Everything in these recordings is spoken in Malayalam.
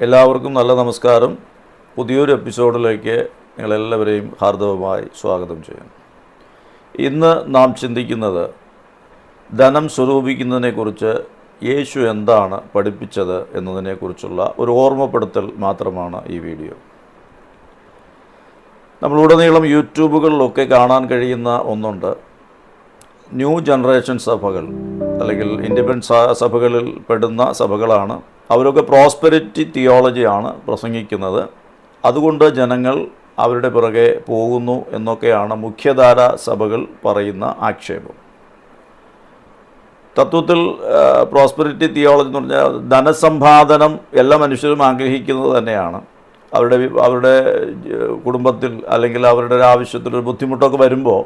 എല്ലാവർക്കും നല്ല നമസ്കാരം. പുതിയൊരു എപ്പിസോഡിലേക്ക് നിങ്ങളെല്ലാവരെയും ഹാർദവമായി സ്വാഗതം ചെയ്യുന്നു. ഇന്ന് നാം ചിന്തിക്കുന്നത് ധനം സ്വരൂപിക്കുന്നതിനെക്കുറിച്ച് യേശു എന്താണ് പഠിപ്പിച്ചത് എന്നതിനെക്കുറിച്ചുള്ള ഒരു ഓർമ്മപ്പെടുത്തൽ മാത്രമാണ് ഈ വീഡിയോ. നമ്മളുടനീളം യൂട്യൂബുകളിലൊക്കെ കാണാൻ കഴിയുന്ന ഒന്നുണ്ട്. ന്യൂ ജനറേഷൻ സഭകൾ അല്ലെങ്കിൽ ഇൻഡിപെൻഡൻസ് സഭകളിൽ പെടുന്ന സഭകളാണ് അവരൊക്കെ പ്രോസ്പെരിറ്റി തിയോളജിയാണ് പ്രസംഗിക്കുന്നത്. അതുകൊണ്ട് ജനങ്ങൾ അവരുടെ പിറകെ പോകുന്നു എന്നൊക്കെയാണ് മുഖ്യധാര സഭകൾ പറയുന്ന ആക്ഷേപം. തത്വത്തിൽ പ്രോസ്പെരിറ്റി തിയോളജി എന്ന് പറഞ്ഞാൽ ധനസമ്പാദനം എല്ലാ മനുഷ്യരും ആഗ്രഹിക്കുന്നത് തന്നെയാണ്. അവരുടെ അവരുടെ കുടുംബത്തിൽ അല്ലെങ്കിൽ അവരുടെ ഒരു ആവശ്യത്തിൽ ഒരു ബുദ്ധിമുട്ടൊക്കെ വരുമ്പോൾ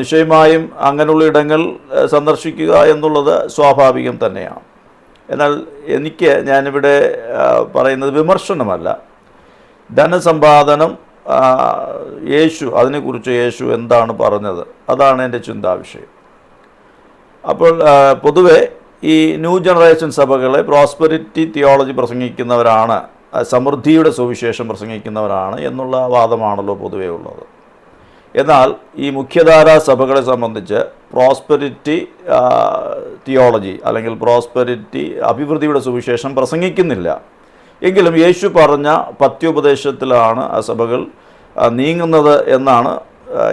നിശ്ചയമായും അങ്ങനെയുള്ള ഇടങ്ങൾ സന്ദർശിക്കുക എന്നുള്ളത് സ്വാഭാവികം തന്നെയാണ്. എന്നാൽ എനിക്ക് ഞാനിവിടെ പറയുന്നത് വിമർശനമല്ല. ധനസമ്പാദനം യേശു അതിനെക്കുറിച്ച് യേശു എന്താണ് പറഞ്ഞത്? അതാണ് എന്റെ ചിന്താവിഷയം. അപ്പോൾ പൊതുവെ ഈ ന്യൂ ജനറേഷൻ സഭകളെ പ്രോസ്പെരിറ്റി തിയോളജി പ്രസംഗിക്കുന്നവരാണ് സമൃദ്ധിയുടെ സുവിശേഷം പ്രസംഗിക്കുന്നവരാണ് എന്നുള്ള വാദമാണല്ലോ പൊതുവേ ഉള്ളത്. എന്നാൽ ഈ മുഖ്യധാരാ സഭകളെ സംബന്ധിച്ച് പ്രോസ്പെരിറ്റി തിയോളജി അല്ലെങ്കിൽ പ്രോസ്പെരിറ്റി അഭിവൃദ്ധിയുടെ സുവിശേഷം പ്രസംഗിക്കുന്നില്ല. എങ്കിലും യേശു പറഞ്ഞ പത്യോപദേശത്തിലാണ് ആ സഭകൾ നീങ്ങുന്നത് എന്നാണ്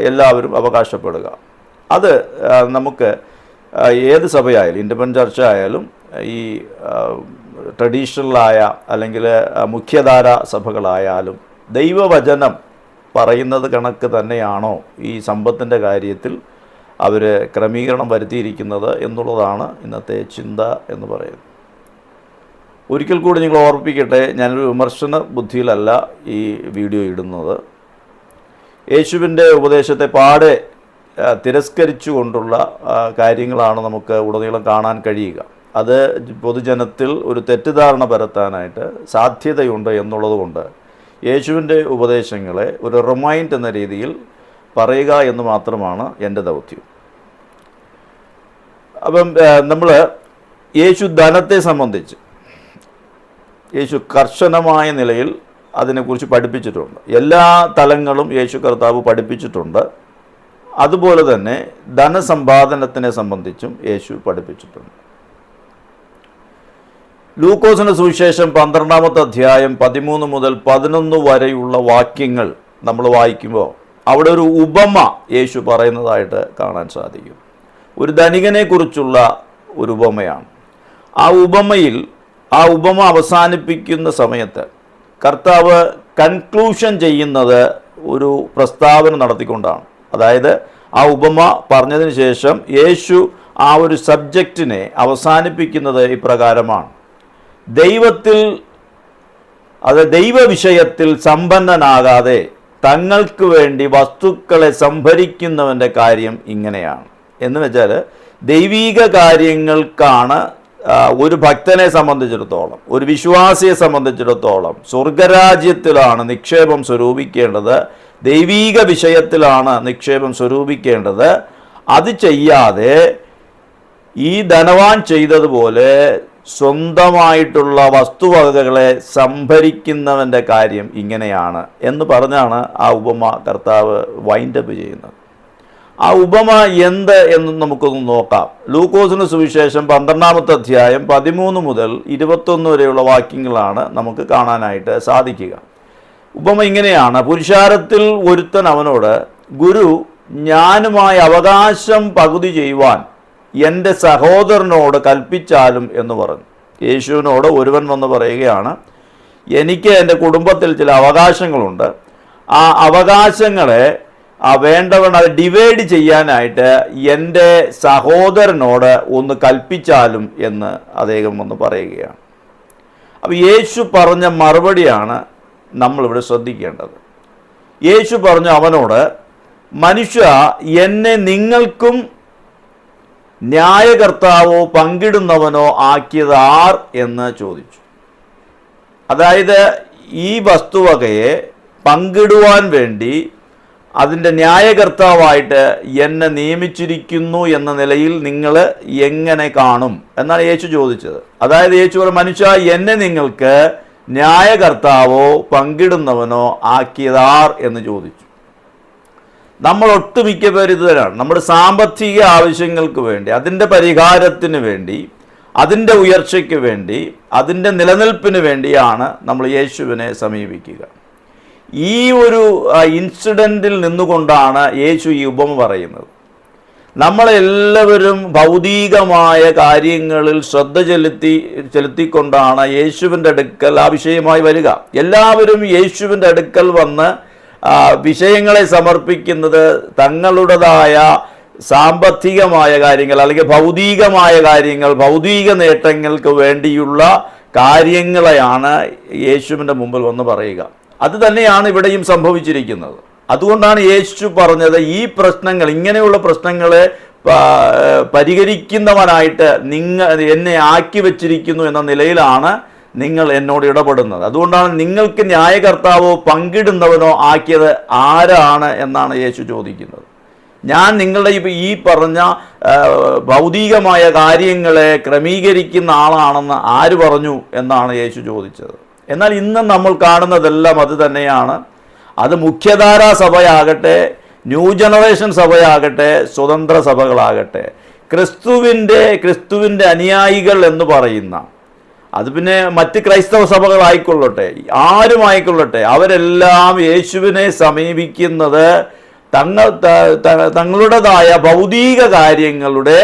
എല്ലാവരും അവകാശപ്പെടുക. അത് നമുക്ക് ഏത് സഭയായാലും ഇൻഡിപെൻഡന്റ് ചർച്ച ആയാലും ഈ ട്രഡീഷണലായ അല്ലെങ്കിൽ മുഖ്യധാര സഭകളായാലും ദൈവവചനം പറയുന്നത് കണക്ക് തന്നെയാണോ ഈ സമ്പത്തിന്റെ കാര്യത്തിൽ അവർ ക്രമീകരണം വരുത്തിയിരിക്കുന്നത് എന്നുള്ളതാണ് ഇന്നത്തെ ചിന്ത എന്ന് പറയുന്നത്. ഒരിക്കൽ കൂടി നിങ്ങൾ ഓർപ്പിക്കട്ടെ ഞാനൊരു വിമർശന ബുദ്ധിയിലല്ല ഈ വീഡിയോ ഇടുന്നത്. യേശുവിന്റെ ഉപദേശത്തെ പാടെ തിരസ്കരിച്ചു തിരസ്കരിച്ചുകൊണ്ടുള്ള കാര്യങ്ങളാണ് നമുക്ക് ഉടനീളം കാണാൻ കഴിയുക. അത് പൊതുജനത്തിൽ ഒരു തെറ്റിദ്ധാരണ പരത്താനായിട്ട് സാധ്യതയുണ്ട് എന്നുള്ളതുകൊണ്ട് യേശുവിന്റെ ഉപദേശങ്ങളെ ഒരു റിമൈൻഡ് എന്ന രീതിയിൽ പറയുക എന്ന് മാത്രമാണ് എന്റെ ദൗത്യം. അപ്പം നമ്മൾ യേശു ധനത്തെ സംബന്ധിച്ച് യേശു കർശനമായ നിലയിൽ അതിനെക്കുറിച്ച് പഠിപ്പിച്ചിട്ടുണ്ട്. എല്ലാ തലങ്ങളും യേശു കർത്താവ് പഠിപ്പിച്ചിട്ടുണ്ട്. അതുപോലെ തന്നെ ധനസമ്പാദനത്തിനെ സംബന്ധിച്ചും യേശു പഠിപ്പിച്ചിട്ടുണ്ട്. ലൂക്കോസിന് സുവിശേഷം പന്ത്രണ്ടാമത്തെ അധ്യായം പതിമൂന്ന് മുതൽ പതിനൊന്ന് വരെയുള്ള വാക്യങ്ങൾ നമ്മൾ വായിക്കുമ്പോൾ അവിടെ ഒരു ഉപമ യേശു പറയുന്നതായിട്ട് കാണാൻ സാധിക്കും. ഒരു ധനികനെക്കുറിച്ചുള്ള ഒരു ഉപമയാണ്. ആ ഉപമയിൽ ആ ഉപമ അവസാനിപ്പിക്കുന്ന സമയത്ത് കർത്താവ് കൺക്ലൂഷൻ ചെയ്യുന്നത് ഒരു പ്രസ്താവന നടത്തിക്കൊണ്ടാണ്. അതായത് ആ ഉപമ പറഞ്ഞതിന് ശേഷം യേശു ആ ഒരു സബ്ജക്റ്റിനെ അവസാനിപ്പിക്കുന്നത് ഇപ്രകാരമാണ്. ദൈവത്തിൽ അത് ദൈവവിഷയത്തിൽ സമ്പന്നനാകാതെ തങ്ങൾക്ക് വേണ്ടി വസ്തുക്കളെ സംഭരിക്കുന്നവന്റെ കാര്യം ഇങ്ങനെയാണ്. എന്ന് വെച്ചാൽ ദൈവീക കാര്യങ്ങൾക്കാണ് ഒരു ഭക്തനെ സംബന്ധിച്ചിടത്തോളം ഒരു വിശ്വാസിയെ സംബന്ധിച്ചിടത്തോളം സ്വർഗരാജ്യത്തിലാണ് നിക്ഷേപം സ്വരൂപിക്കേണ്ടത് ദൈവീക വിഷയത്തിലാണ് നിക്ഷേപം സ്വരൂപിക്കേണ്ടത്. അത് ചെയ്യാതെ ഈ ധനവാൻ ചെയ്തതുപോലെ സ്വന്തമായിട്ടുള്ള വസ്തുവകകളെ സംഭരിക്കുന്നവന്റെ കാര്യം ഇങ്ങനെയാണ് എന്ന് പറഞ്ഞാണ് ആ ഉപമ കർത്താവ് വൈൻഡപ്പ് ചെയ്യുന്നത്. ആ ഉപമ എന്ത് എന്ന് നമുക്കൊന്ന് നോക്കാം. ലൂക്കോസിന് സുവിശേഷം പന്ത്രണ്ടാമത്തെ അധ്യായം പതിമൂന്ന് മുതൽ ഇരുപത്തൊന്ന് വരെയുള്ള വാക്യങ്ങളാണ് നമുക്ക് കാണാനായിട്ട് സാധിക്കുക. ഉപമ ഇങ്ങനെയാണ്. പുരുഷാരത്തിൽ ഒരുത്തൻ അവനോട് ഗുരു ഞാനുമായി അവകാശം പകുതി ചെയ്യുവാൻ എന്റെ സഹോദരനോട് കൽപ്പിച്ചാലും എന്ന് പറഞ്ഞു. യേശുവിനോട് ഒരുവൻ വന്ന് പറയുകയാണ് എനിക്ക് എന്റെ കുടുംബത്തിൽ ചില അവകാശങ്ങളുണ്ട്. ആ അവകാശങ്ങളെ വേണ്ടവണ്ണം അത് ഡിവൈഡ് ചെയ്യാനായിട്ട് എന്റെ സഹോദരനോട് ഒന്ന് കൽപ്പിച്ചാലും എന്ന് അദ്ദേഹം ഒന്ന് പറയുകയാണ്. അപ്പോൾ യേശു പറഞ്ഞ മറുപടിയാണ് നമ്മളിവിടെ ശ്രദ്ധിക്കേണ്ടത്. യേശു പറഞ്ഞു അവനോട് മനുഷ്യ എന്നെ നിങ്ങൾക്കും ന്യായകർത്താവോ പങ്കിടുന്നവനോ ആക്കിയത് ആർ എന്ന് ചോദിച്ചു. അതായത് ഈ വസ്തുവകയെ പങ്കിടുവാൻ വേണ്ടി അതിന്റെ ന്യായകർത്താവായിട്ട് എന്നെ നിയമിച്ചിരിക്കുന്നു എന്ന നിലയിൽ നിങ്ങൾ എങ്ങനെ കാണും എന്നാണ് യേശു ചോദിച്ചത്. അതായത് യേശു പറഞ്ഞു മനുഷ്യ എന്നെ നിങ്ങൾക്ക് ന്യായകർത്താവോ പങ്കിടുന്നവനോ ആക്കിയതാർ എന്ന് ചോദിച്ചു. നമ്മൾ ഒട്ടുമിക്ക പേര് ഇത് നമ്മുടെ സാമ്പത്തിക ആവശ്യങ്ങൾക്ക് വേണ്ടി അതിന്റെ പരിഹാരത്തിന് വേണ്ടി അതിന്റെ ഉയർച്ചയ്ക്ക് വേണ്ടി അതിന്റെ നിലനിൽപ്പിന് വേണ്ടിയാണ് നമ്മൾ യേശുവിനെ സമീപിക്കുക. ഈ ഒരു ഇൻസിഡന്റിൽ നിന്നുകൊണ്ടാണ് യേശു ഈ ഉപമ പറയുന്നത്. നമ്മളെല്ലാവരും ഭൗതികമായ കാര്യങ്ങളിൽ ശ്രദ്ധ ചെലുത്തി ചെലുത്തിക്കൊണ്ടാണ് യേശുവിന്റെ അടുക്കൽ ആ വിഷയമായി വരിക. എല്ലാവരും യേശുവിന്റെ അടുക്കൽ വന്ന് വിഷയങ്ങളെ സമർപ്പിക്കുന്നത് തങ്ങളുടേതായ സാമ്പത്തികമായ കാര്യങ്ങൾ അല്ലെങ്കിൽ ഭൗതികമായ കാര്യങ്ങൾ ഭൗതിക നേട്ടങ്ങൾക്ക് വേണ്ടിയുള്ള കാര്യങ്ങളെയാണ് യേശുവിന്റെ മുമ്പിൽ വന്ന് പറയുക. അത് തന്നെയാണ് ഇവിടെയും സംഭവിച്ചിരിക്കുന്നത്. അതുകൊണ്ടാണ് യേശു പറഞ്ഞത് ഈ പ്രശ്നങ്ങൾ ഇങ്ങനെയുള്ള പ്രശ്നങ്ങളെ പരിഹരിക്കുന്നവനായിട്ട് നിങ്ങൾ എന്നെ ആക്കി വച്ചിരിക്കുന്നു എന്ന നിലയിലാണ് നിങ്ങൾ എന്നോട് ഇടപെടുന്നത്. അതുകൊണ്ടാണ് നിങ്ങൾക്ക് ന്യായകർത്താവോ പങ്കിടുന്നവനോ ആക്കിയത് ആരാണ് എന്നാണ് യേശു ചോദിക്കുന്നത്. ഞാൻ നിങ്ങളുടെ ഈ- പറഞ്ഞ ഭൗതികമായ കാര്യങ്ങളെ ക്രമീകരിക്കുന്ന ആളാണെന്ന് ആര് പറഞ്ഞു എന്നാണ് യേശു ചോദിച്ചത്. എന്നാൽ ഇന്ന് നമ്മൾ കാണുന്നതെല്ലാം അത് തന്നെയാണ്. അത് മുഖ്യധാരാ സഭയാകട്ടെ ന്യൂ ജനറേഷൻ സഭയാകട്ടെ സ്വതന്ത്ര സഭകളാകട്ടെ. ക്രിസ്തുവിന്റെ ക്രിസ്തുവിന്റെ അനുയായികൾ എന്ന് പറയുന്ന അത് പിന്നെ മറ്റ് ക്രൈസ്തവ സഭകളായിക്കൊള്ളട്ടെ ആരുമായിക്കൊള്ളട്ടെ അവരെല്ലാം യേശുവിനെ സമീപിക്കുന്നത് തങ്ങൾ തങ്ങളുടേതായ ഭൗതിക കാര്യങ്ങളുടെ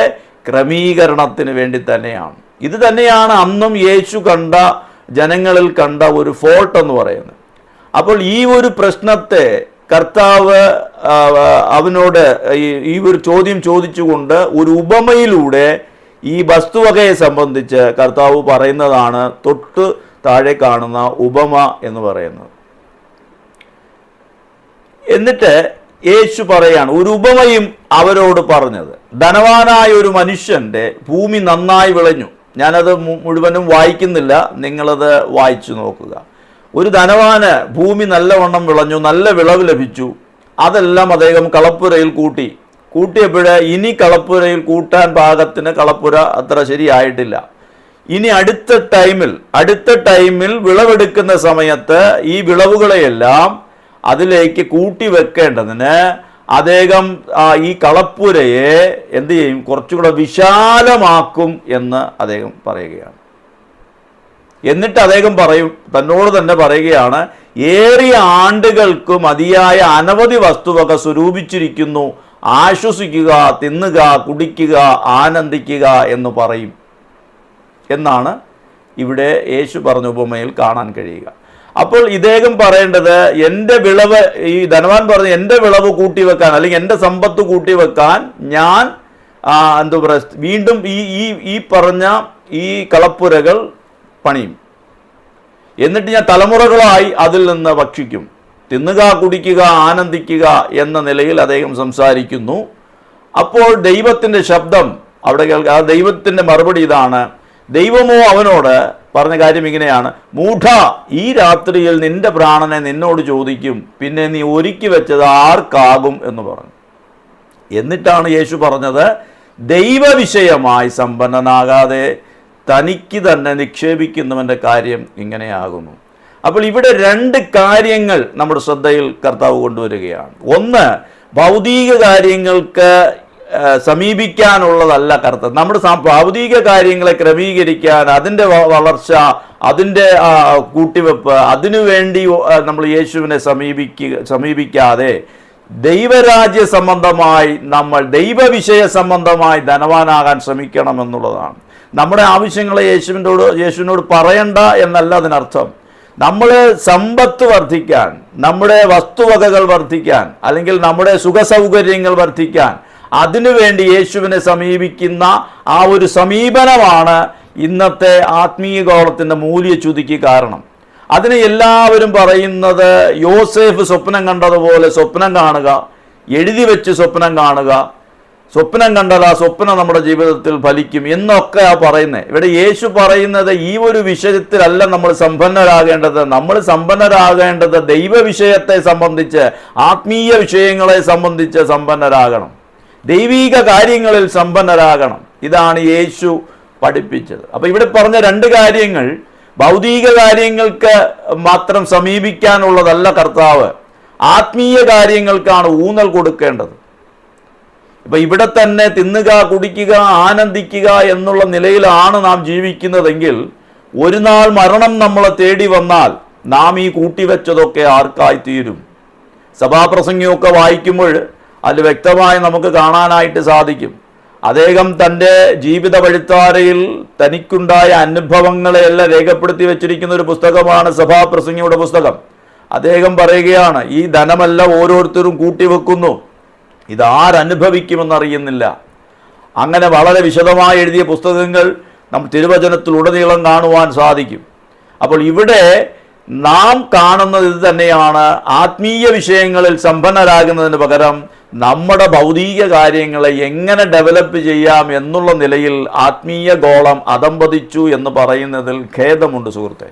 ക്രമീകരണത്തിന് വേണ്ടി തന്നെയാണ്. ഇത് തന്നെയാണ് അന്നും യേശു കണ്ട ജനങ്ങളിൽ കണ്ട ഒരു ഫോൾട്ട് എന്ന് പറയുന്നത്. അപ്പോൾ ഈ ഒരു പ്രശ്നത്തെ കർത്താവ് അവനോട് ഈ- ഒരു ചോദ്യം ചോദിച്ചുകൊണ്ട് ഒരു ഉപമയിലൂടെ ഈ വസ്തുവകയെ സംബന്ധിച്ച് കർത്താവ് പറയുന്നതാണ് തൊട്ട് താഴെ കാണുന്ന ഉപമ എന്ന് പറയുന്നത്. എന്നിട്ട് യേശു പറയാണ് ഒരു ഉപമയും അവരോട് പറഞ്ഞത്. ധനവാനായ ഒരു മനുഷ്യന്റെ ഭൂമി നന്നായി വിളഞ്ഞു. ഞാനത് മുഴുവനും വായിക്കുന്നില്ല. നിങ്ങളത് വായിച്ചു നോക്കുക. ഒരു ധനവാന് ഭൂമി നല്ലവണ്ണം വിളഞ്ഞു നല്ല വിളവ് ലഭിച്ചു. അതെല്ലാം അദ്ദേഹം കളപ്പുരയിൽ കൂട്ടി. കൂട്ടിയപ്പോഴ് ഇനി കളപ്പുരയിൽ കൂട്ടാൻ പാകത്തിന് കളപ്പുര അത്ര ശരിയായിട്ടില്ല. ഇനി അടുത്ത ടൈമിൽ അടുത്ത ടൈമിൽ വിളവെടുക്കുന്ന സമയത്ത് ഈ വിളവുകളെയെല്ലാം അതിലേക്ക് കൂട്ടി വെക്കേണ്ടതിന് അദ്ദേഹം ഈ കളപ്പുരയെ എന്തു ചെയ്യും? കുറച്ചുകൂടെ വിശാലമാക്കും എന്ന് അദ്ദേഹം പറയുകയാണ്. എന്നിട്ട് അദ്ദേഹം പറയും തന്നോട് തന്നെ പറയുകയാണ് ഏറിയ ആണ്ടുകൾക്ക് മതിയായ അനവധി വസ്തുവക സ്വരൂപിച്ചിരിക്കുന്നു. ആശ്വസിക്കുക തിന്നുക കുടിക്കുക ആനന്ദിക്കുക എന്ന് പറയും. എന്നാണ് ഇവിടെ യേശു പറഞ്ഞ ഉപമയിൽ കാണാൻ കഴിയുക. അപ്പോൾ ഇദ്ദേഹം പറയേണ്ടത് എന്റെ വിളവ് ഈ ധനവാൻ പറഞ്ഞ എന്റെ വിളവ് കൂട്ടിവെക്കാൻ അല്ലെങ്കിൽ എന്റെ സമ്പത്ത് കൂട്ടിവെക്കാൻ ഞാൻ ആ, എന്താ പറയുക വീണ്ടും ഈ ഈ ഈ പറഞ്ഞ ഈ കളപ്പുരകൾ പണിയും. എന്നിട്ട് ഞാൻ തലമുറകളായി അതിൽ നിന്ന് ഭക്ഷിക്കും. തിന്നുക കുടിക്കുക ആനന്ദിക്കുക എന്ന നിലയിൽ അദ്ദേഹം സംസാരിക്കുന്നു. അപ്പോൾ ദൈവത്തിന്റെ ശബ്ദം അവിടെ കേൾക്കുക ആ ദൈവത്തിന്റെ മറുപടി ഇതാണ്. ദൈവമോ അവനോട് പറഞ്ഞ കാര്യം ഇങ്ങനെയാണ്. മൂഢ ഈ രാത്രിയിൽ നിന്റെ പ്രാണനെ നിന്നോട് ചോദിക്കും പിന്നെ നീ ഒരുക്കി വെച്ചത് ആർക്കാകും എന്ന് പറഞ്ഞു. എന്നിട്ടാണ് യേശു പറഞ്ഞത് ദൈവവിഷയമായി സമ്പന്നനാകാതെ തനിക്ക് തന്നെ നിക്ഷേപിക്കുന്നവന്റെ കാര്യം ഇങ്ങനെയാകുന്നു. അപ്പോൾ ഇവിടെ രണ്ട് കാര്യങ്ങൾ നമ്മുടെ ശ്രദ്ധയിൽ കർത്താവ് കൊണ്ടുവരികയാണ്. ഒന്ന് ഭൗതിക കാര്യങ്ങൾക്ക് സമീപിക്കാനുള്ളതല്ല കർത്തവ്യം നമ്മുടെ ഭൗതിക കാര്യങ്ങളെ ക്രമീകരിക്കാൻ അതിന്റെ വളർച്ച അതിന്റെ കൂട്ടിവെപ്പ് അതിനുവേണ്ടി നമ്മൾ യേശുവിനെ സമീപിക്കുക സമീപിക്കാതെ ദൈവരാജ്യ സംബന്ധമായി നമ്മൾ ദൈവവിഷയ സംബന്ധമായി ധനവാനാകാൻ ശ്രമിക്കണമെന്നുള്ളതാണ്. നമ്മുടെ ആവശ്യങ്ങളെ യേശുവിനോട് യേശുവിനോട് പറയണ്ട എന്നല്ല അതിനർത്ഥം. നമ്മൾ സമ്പത്ത് വർദ്ധിക്കാൻ നമ്മുടെ വസ്തുവകകൾ വർദ്ധിക്കാൻ അല്ലെങ്കിൽ നമ്മുടെ സുഖസൗകര്യങ്ങൾ വർദ്ധിക്കാൻ അതിനുവേണ്ടി യേശുവിനെ സമീപിക്കുന്ന ആ ഒരു സമീപനമാണ് ഇന്നത്തെ ആത്മീയ ഗോളത്തിന്റെ മൂല്യച്യുതിക്ക് കാരണം. അതിന് എല്ലാവരും പറയുന്നത് യോസേഫ് സ്വപ്നം കണ്ടതുപോലെ സ്വപ്നം കാണുക എഴുതി വെച്ച് സ്വപ്നം കാണുക. സ്വപ്നം കണ്ടാൽ ആ സ്വപ്നം നമ്മുടെ ജീവിതത്തിൽ ഫലിക്കും എന്നൊക്കെ ആ പറയുന്നത് ഇവിടെ യേശു പറയുന്നത് ഈ ഒരു വിഷയത്തിലല്ല നമ്മൾ സമ്പന്നരാകേണ്ടത്. നമ്മൾ സമ്പന്നരാകേണ്ടത് ദൈവ വിഷയത്തെ സംബന്ധിച്ച് ആത്മീയ വിഷയങ്ങളെ സംബന്ധിച്ച് സമ്പന്നരാകണം. ദൈവീക കാര്യങ്ങളിൽ സമ്പന്നരാകണം. ഇതാണ് യേശു പഠിപ്പിച്ചത്. അപ്പോൾ ഇവിടെ പറഞ്ഞ രണ്ട് കാര്യങ്ങൾ ഭൗതിക കാര്യങ്ങൾക്ക് മാത്രം സമീപിക്കാനുള്ളതല്ല കർത്താവ്. ആത്മീയ കാര്യങ്ങൾക്കാണ് ഊന്നൽ കൊടുക്കേണ്ടത്. ഇപ്പൊ ഇവിടെ തന്നെ തിന്നുക കുടിക്കുക ആനന്ദിക്കുക എന്നുള്ള നിലയിലാണ് നാം ജീവിക്കുന്നതെങ്കിൽ ഒരു നാൾ മരണം നമ്മളെ തേടി വന്നാൽ നാം ഈ കൂട്ടിവെച്ചതൊക്കെ ആർക്കായി തീരും സഭാപ്രസംഗമൊക്കെ വായിക്കുമ്പോൾ അതിൽ വ്യക്തമായി നമുക്ക് കാണാനായിട്ട് സാധിക്കും. അദ്ദേഹം തന്റെ ജീവിത വഴിത്താരയിൽ തനിക്കുണ്ടായ അനുഭവങ്ങളെയെല്ലാം രേഖപ്പെടുത്തി വെച്ചിരിക്കുന്ന ഒരു പുസ്തകമാണ് സഭാപ്രസംഗിയുടെ പുസ്തകം. അദ്ദേഹം പറയുകയാണ് ഈ ധനമല്ല ഓരോരുത്തരും കൂട്ടിവെക്കുന്നു. ഇതാരനുഭവിക്കുമെന്നറിയുന്നില്ല അങ്ങനെ വളരെ വിശദമായി എഴുതിയ പുസ്തകങ്ങൾ നമ്മൾ തിരുവചനത്തിൽ ഉടനീളം കാണുവാൻ സാധിക്കും. അപ്പോൾ ഇവിടെ നാം കാണുന്നത് ഇത് തന്നെയാണ്. ആത്മീയ വിഷയങ്ങളിൽ സമ്പന്നരാകുന്നതിന് പകരം നമ്മുടെ ഭൗതിക കാര്യങ്ങളെ എങ്ങനെ ഡെവലപ്പ് ചെയ്യാം എന്നുള്ള നിലയിൽ ആത്മീയ ഗോളം അതമ്പതിച്ചു എന്ന് പറയുന്നതിൽ ഖേദമുണ്ട് സുഹൃത്തെ.